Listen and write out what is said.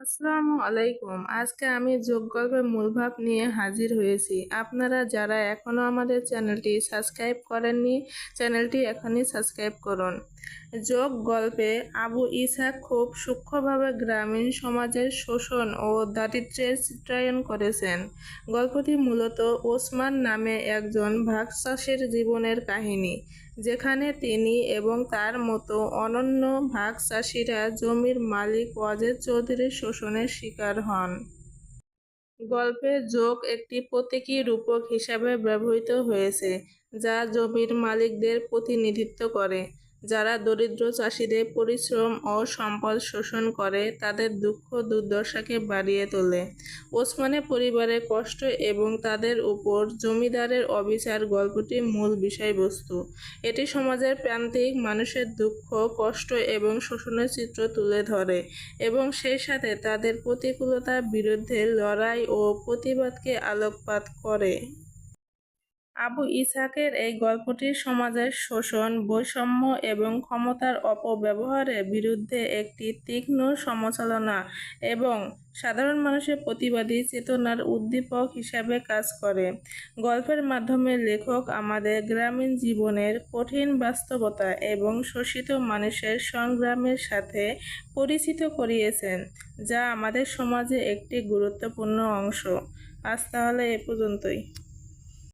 আসসালামু আলাইকুম। আজকে আমি যোগ গল্পের মূল ভাব নিয়ে হাজির হয়েছি। আপনারা যারা এখনও আমাদের চ্যানেলটি সাবস্ক্রাইব করেননি, চ্যানেলটি এখনই সাবস্ক্রাইব করুন। যোগ গল্পে আবু ইসাক খুব সূক্ষ্মভাবে গ্রামীণ সমাজের শোষণ ও দারিদ্র্যের চিত্রায়ন করেছেন। গল্পটি মূলত ওসমান নামে একজন ভাগ চাষের জীবনের কাহিনী। যেখানে তিনি এবং তার মতো অনন্য ভাগ চাষিরা জমির মালিক ওয়াজেদ চৌধুরীর শোষণের শিকার হন। গল্পে যোগ একটি প্রতীকী রূপক হিসাবে ব্যবহৃত হয়েছে, যা জমির মালিকদের প্রতিনিধিত্ব করে। যারা দরিদ্র চাষিদের পরিশ্রম ও সম্পদ শোষণ করে, তাদের দুঃখ দুর্দশাকে বাড়িয়ে তোলে। ওসমানের পরিবারের কষ্ট এবং তাদের উপর জমিদারের অবিচার গল্পটির মূল বিষয়বস্তু। এটি সমাজের প্রান্তিক মানুষের দুঃখ, কষ্ট এবং শোষণের চিত্র তুলে ধরে এবং সেই সাথে তাদের প্রতিকূলতার বিরুদ্ধে লড়াই ও প্রতিবাদকে আলোকপাত করে। আবু ইসহাকের এই গল্পটি সমাজের শোষণ, বৈষম্য এবং ক্ষমতার অপব্যবহারের বিরুদ্ধে একটি তীক্ষ্ণ সমালোচনা এবং সাধারণ মানুষের প্রতিবাদী চেতনার উদ্দীপক হিসাবে কাজ করে। গল্পের মাধ্যমে লেখক আমাদের গ্রামীণ জীবনের কঠিন বাস্তবতা এবং শোষিত মানুষের সংগ্রামের সাথে পরিচিত করিয়েছেন, যা আমাদের সমাজে একটি গুরুত্বপূর্ণ অংশ। আজ তাহলে এ পর্যন্তই।